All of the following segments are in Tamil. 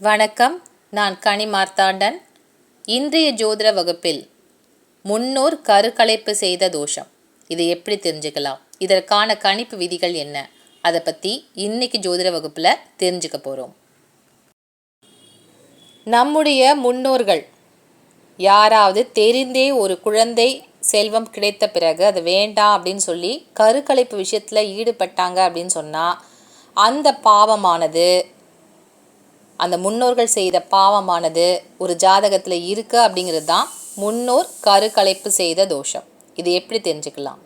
வணக்கம் நான் கனி மார்த்தாண்டன். இன்றைய ஜோதிட வகுப்பில் முன்னோர் கருக்கலைப்பு செய்த தோஷம். இதை எப்படி தெரிஞ்சுக்கலாம்? இதற்கான கணிப்பு விதிகள் என்ன? அதை பற்றி இன்னைக்கு ஜோதிட வகுப்பில் தெரிஞ்சுக்க போகிறோம் நம்முடைய முன்னோர்கள் யாராவது தெரிந்தே ஒரு குழந்தை செல்வம் கிடைத்த பிறகு அது வேண்டாம் அப்படின்னு சொல்லி கருக்கலைப்பு விஷயத்தில் ஈடுபட்டாங்க அப்படின்னு சொன்னால் அந்த பாவமானது அந்த முன்னோர்கள் செய்த பாவமானது ஒரு ஜாதகத்தில் இருக்குது அப்படிங்கிறது தான் முன்னோர் கருக்கலைப்பு செய்த தோஷம். இது எப்படி தெரிஞ்சுக்கலாம்?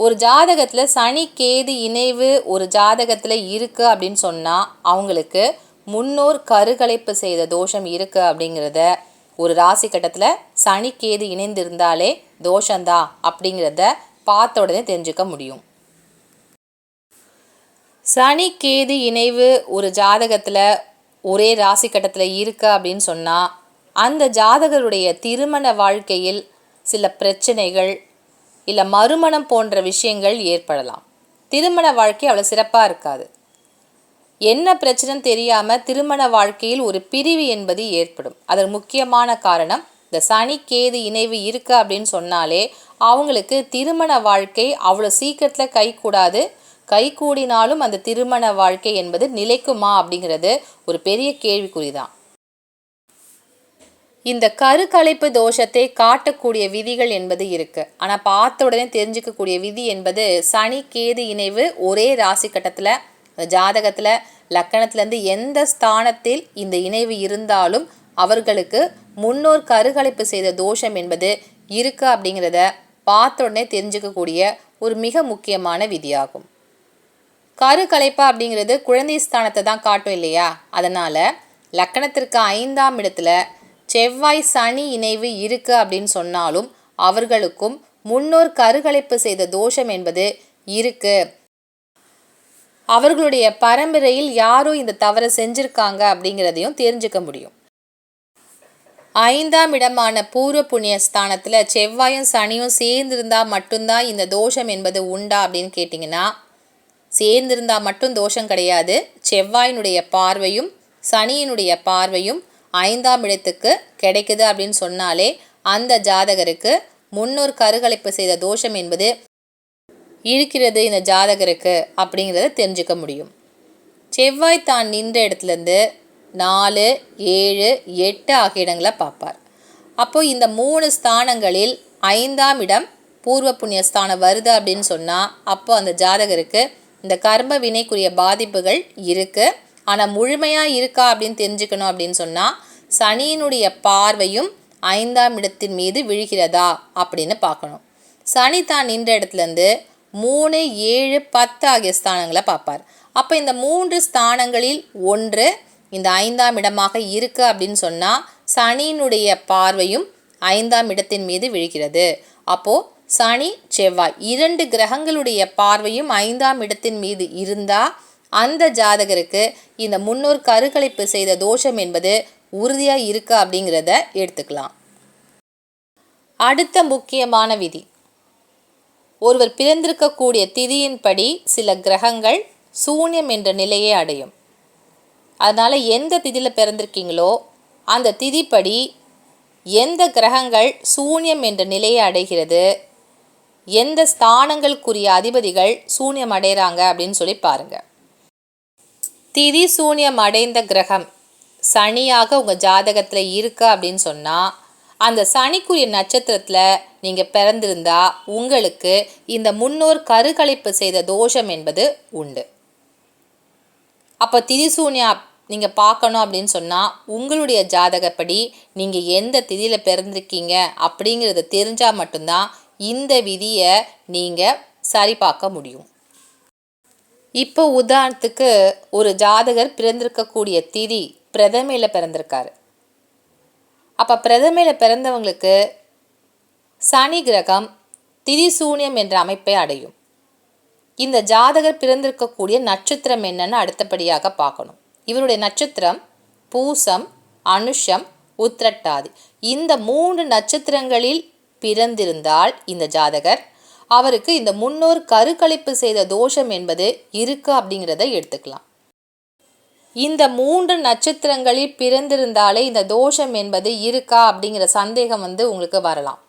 ஒரு ஜாதகத்தில் சனி கேது இணைவு ஒரு ஜாதகத்தில் இருக்குது அப்படின்னு சொன்னால் அவங்களுக்கு முன்னோர் கருகலைப்பு செய்த தோஷம் இருக்குது அப்படிங்கிறத ஒரு ராசி கட்டத்தில் சனி கேது இணைந்திருந்தாலே தோஷந்தான் அப்படிங்கிறத பார்த்த உடனே தெரிஞ்சுக்க முடியும். சனி கேது இணைவு ஒரு ஜாதகத்தில் ஒரே ராசி கட்டத்தில் இருக்கா அப்படின்னு சொன்னால் அந்த ஜாதகருடைய திருமண வாழ்க்கையில் சில பிரச்சனைகள் இல்லை மறுமணம் போன்ற விஷயங்கள் ஏற்படலாம். திருமண வாழ்க்கை அவ்வளோ சிறப்பாக இருக்காது. என்ன பிரச்சனைன்னு தெரியாமல் திருமண வாழ்க்கையில் ஒரு பிரிவு என்பது ஏற்படும். அதற்கு முக்கியமான காரணம் இந்த சனி கேது இணைவு இருக்கு அப்படின்னு சொன்னாலே அவங்களுக்கு திருமண வாழ்க்கை அவ்வளோ சீக்கிரத்தில் கைக்கூடாது கைகூடினாலும் அந்த திருமண வாழ்க்கை என்பது நிலைக்குமா அப்படிங்கிறது ஒரு பெரிய கேள்விக்குறி தான் இந்த கருக்கலைப்பு தோஷத்தை காட்டக்கூடிய விதிகள் என்பது இருக்கு. ஆனால் பார்த்த உடனே தெரிஞ்சுக்கக்கூடிய விதி என்பது சனி கேது இணைவு ஒரே ராசி கட்டத்தில் ஜாதகத்தில் லக்கணத்திலேருந்து எந்த ஸ்தானத்தில் இந்த இணைவு இருந்தாலும் அவர்களுக்கு முன்னோர் கருகலைப்பு செய்த தோஷம் என்பது இருக்கு அப்படிங்கிறத பார்த்த உடனே தெரிஞ்சுக்கக்கூடிய ஒரு மிக முக்கியமான விதியாகும். கரு கலைப்பா அப்படிங்கிறது குழந்தை ஸ்தானத்தை தான் காட்டும் இல்லையா? அதனால் லக்கணத்திற்கு ஐந்தாம் இடத்துல செவ்வாய் சனி இணைவு இருக்கு அப்படின்னு சொன்னாலும் அவர்களுக்கும் முன்னோர் கருகலைப்பு செய்த தோஷம் என்பது இருக்கு. அவர்களுடைய பரம்பரையில் யாரோ இந்த தவறை செஞ்சிருக்காங்க அப்படிங்கிறதையும் தெரிஞ்சுக்க முடியும். ஐந்தாம் இடமான பூர்வ புண்ணிய ஸ்தானத்தில் செவ்வாயும் சனியும் சேர்ந்திருந்தால் மட்டும்தான் இந்த தோஷம் என்பது உண்டா அப்படின்னு கேட்டிங்கன்னா சேர்ந்திருந்தால் மட்டும் தோஷம் கிடையாது. செவ்வாயினுடைய பார்வையும் சனியினுடைய பார்வையும் ஐந்தாம் இடத்துக்கு கிடைக்குது அப்படின்னு சொன்னாலே அந்த ஜாதகருக்கு முன்னோர் கருகலைப்பு செய்த தோஷம் என்பது இருக்கிறது இந்த ஜாதகருக்கு அப்படிங்கிறத தெரிஞ்சுக்க முடியும். செவ்வாய் தான் நின்ற இடத்துலேருந்து நாலு ஏழு எட்டு ஆகிய இடங்களை பார்ப்பார். அப்போது இந்த மூணு ஸ்தானங்களில் ஐந்தாம் இடம் பூர்வ புண்ணிய ஸ்தானம் வருது அப்படின்னு சொன்னால் அப்போ அந்த ஜாதகருக்கு இந்த கர்ம வினைக்குரிய பாதிப்புகள் இருக்குது ஆனால் முழுமையாக இருக்கா அப்படின்னு தெரிஞ்சுக்கணும் அப்படின்னு சொன்னால் சனியினுடைய பார்வையும் ஐந்தாம் இடத்தின் மீது விழுகிறதா அப்படின்னு பார்க்கணும். சனி தான் நின்ற இடத்துலேருந்து மூணு ஏழு பத்து ஆகிய ஸ்தானங்களை பார்ப்பார். அப்போ இந்த மூன்று ஸ்தானங்களில் ஒன்று இந்த ஐந்தாம் இடமாக இருக்குது அப்படின்னு சொன்னால் சனியினுடைய பார்வையும் ஐந்தாம் இடத்தின் மீது விழுகிறது. அப்போது சனி செவ்வாய் இரண்டு கிரகங்களுடைய பார்வையும் ஐந்தாம் இடத்தின் மீது இருந்தால் அந்த ஜாதகருக்கு இந்த முன்னோர் கருக்கலைப்பு செய்த தோஷம் என்பது உறுதியாக இருக்கு அப்படிங்கிறத எடுத்துக்கலாம். அடுத்த முக்கியமான விதி. ஒருவர் பிறந்திருக்கக்கூடிய திதியின்படி சில கிரகங்கள் சூன்யம் என்ற நிலையை அடையும். அதனால் எந்த திதியில் பிறந்திருக்கீங்களோ அந்த திதிப்படி எந்த கிரகங்கள் சூன்யம் என்ற நிலையை அடைகிறது எந்த ஸ்தானங்களுக்குரிய அதிபதிகள் சூன்யம் அடைகிறாங்க அப்படின்னு சொல்லி பாருங்கள் திதி சூன்யம் அடைந்த கிரகம் சனியாக உங்கள் ஜாதகத்தில் இருக்கு அப்படின்னு சொன்னால் அந்த சனிக்குரிய நட்சத்திரத்தில் நீங்கள் பிறந்திருந்தா உங்களுக்கு இந்த முன்னோர் கருக்கலைப்பு செய்த தோஷம் என்பது உண்டு. அப்போ திதிசூன்யா நீங்கள் பார்க்கணும் அப்படின்னு சொன்னால் உங்களுடைய ஜாதகப்படி நீங்கள் எந்த திதியில் பிறந்திருக்கீங்க அப்படிங்கிறத தெரிஞ்சால் மட்டும்தான் இந்த விதியை நீங்கள் சரி பார்க்க முடியும். இப்போ உதாரணத்துக்கு ஒரு ஜாதகர் பிறந்திருக்கக்கூடிய திதி பிரதமையில் பிறந்திருக்காரு. அப்போ பிரதமையில் பிறந்தவங்களுக்கு சனி கிரகம் திதிசூன்யம் என்ற அமைப்பை அடையும். இந்த ஜாதகர் பிறந்திருக்கக்கூடிய நட்சத்திரம் என்னன்னு அடுத்தபடியாக பார்க்கணும். இவருடைய நட்சத்திரம் பூசம் அனுஷம் உத்திரட்டாதி. இந்த மூன்று நட்சத்திரங்களில் பிறந்திருந்தால் இந்த ஜாதகர் அவருக்கு இந்த முன்னோர் கருக்கழிப்பு செய்த தோஷம் என்பது இருக்கு அப்படிங்கிறத எடுத்துக்கலாம். இந்த மூன்று நட்சத்திரங்களில் பிறந்திருந்தாலே இந்த தோஷம் என்பது இருக்கா அப்படிங்கிற சந்தேகம் வந்து உங்களுக்கு வரலாம்.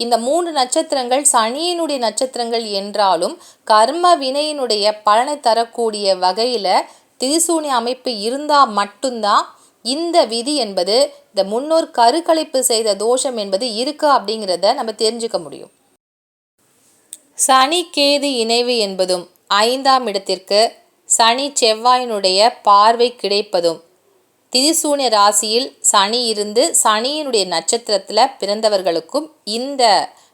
இந்த மூன்று நட்சத்திரங்கள் சனியினுடைய நட்சத்திரங்கள் என்றாலும் கர்ம வினையினுடைய பலனை தரக்கூடிய வகையில் திரிசூனி அமைப்பு இருந்தால் மட்டும்தான் இந்த விதி என்பது இந்த முன்னோர் கருக்கலைப்பு செய்த தோஷம் என்பது இருக்கா அப்படிங்கிறத நம்ம தெரிஞ்சுக்க முடியும். சனி கேது இணைவு என்பதும் ஐந்தாம் இடத்திற்கு சனி செவ்வாயினுடைய பார்வை கிடைப்பதும் திரிசூன்ய ராசியில் சனி இருந்து சனியினுடைய நட்சத்திரத்தில் பிறந்தவர்களுக்கும் இந்த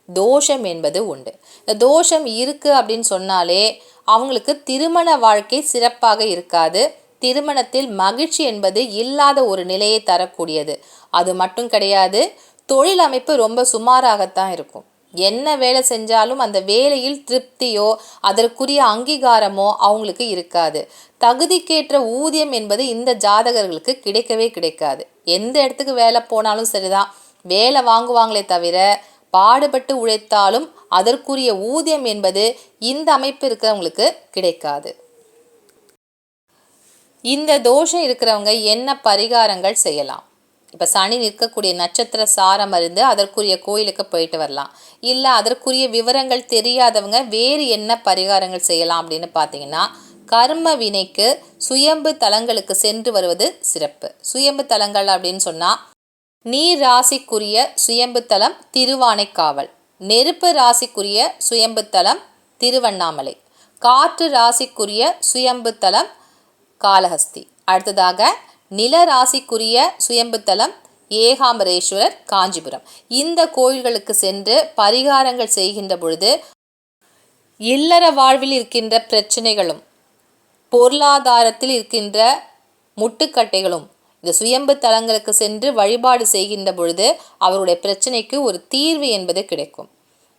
தோஷம் என்பது உண்டு. இந்த தோஷம் இருக்குது அப்படின்னு சொன்னாலே அவங்களுக்கு திருமண வாழ்க்கை சிறப்பாக இருக்காது. திருமணத்தில் மகிழ்ச்சி என்பது இல்லாத ஒரு நிலையை தரக்கூடியது. அது மட்டும் கிடையாது தொழில் அமைப்பு ரொம்ப சுமாராகத்தான் இருக்கும். என்ன வேலை செஞ்சாலும் அந்த வேலையில் திருப்தியோ அதற்குரிய அங்கீகாரமோ அவங்களுக்கு இருக்காது. தகுதிக்கேற்ற ஊதியம் என்பது இந்த ஜாதகர்களுக்கு கிடைக்கவே கிடைக்காது. எந்த இடத்துக்கு வேலை போனாலும் சரிதான். வேலை வாங்குவாங்களே தவிர பாடுபட்டு உழைத்தாலும் அதற்குரிய ஊதியம் என்பது இந்த அமைப்பு இருக்கிறவங்களுக்கு கிடைக்காது. இந்த தோஷம் இருக்கிறவங்க என்ன பரிகாரங்கள் செய்யலாம்? இப்போ சனி நிற்கக்கூடிய நட்சத்திர சாரம் அறிந்து அதற்குரிய கோயிலுக்கு போயிட்டு வரலாம். இல்லை அதற்குரிய விவரங்கள் தெரியாதவங்க வேறு என்ன பரிகாரங்கள் செய்யலாம் அப்படின்னு பார்த்தீங்கன்னா கர்ம வினைக்கு சுயம்பு தலங்களுக்கு சென்று வருவது சிறப்பு. சுயம்பு தலங்கள் அப்படின்னு சொன்னால் நீர் ராசிக்குரிய சுயம்பு தலம் திருவானைக்காவல் நெருப்பு ராசிக்குரிய சுயம்பு தலம் திருவண்ணாமலை காற்று ராசிக்குரிய சுயம்பு தலம் காளஹஸ்தி அடுத்ததாக நில ராசிக்குரிய சுயம்புத்தலம் ஏகாம்பரேஸ்வரர் காஞ்சிபுரம். இந்த கோயில்களுக்கு சென்று பரிகாரங்கள் செய்கின்ற பொழுது இல்லற வாழ்வில் இருக்கின்ற பிரச்சனைகளும் பொருளாதாரத்தில் இருக்கின்ற முட்டுக்கட்டைகளும் இந்த சுயம்பு தலங்களுக்கு சென்று வழிபாடு செய்கின்ற பொழுது அவருடைய பிரச்சனைக்கு ஒரு தீர்வு என்பது கிடைக்கும்.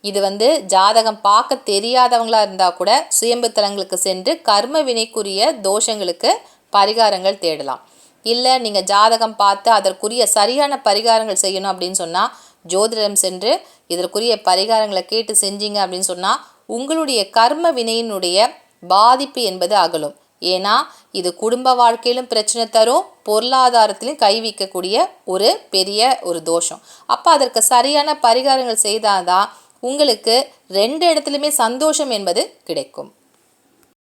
இது வந்து ஜாதகம் பார்க்க தெரியாதவங்களாக இருந்தால் கூட சுயம்பு தலங்களுக்கு சென்று கர்ம வினைக்குரிய தோஷங்களுக்கு பரிகாரங்கள் தேடலாம். இல்லை நீங்கள் ஜாதகம் பார்த்து அதற்குரிய சரியான பரிகாரங்கள் செய்யணும் அப்படின்னு சொன்னால் ஜோதிடம் சென்று இதற்குரிய பரிகாரங்களை கேட்டு செஞ்சீங்க அப்படின்னு சொன்னால் உங்களுடைய கர்ம வினையினுடைய பாதிப்பு என்பது அகலும். ஏன்னா இது குடும்ப வாழ்க்கையிலும் பிரச்சனை தரும் பொருளாதாரத்திலும் கை வைக்கக்கூடிய ஒரு பெரிய ஒரு தோஷம். அப்போ அதற்கு சரியான பரிகாரங்கள் செய்தால் தான் உங்களுக்கு ரெண்டு இடத்துலையுமே சந்தோஷம் என்பது கிடைக்கும்.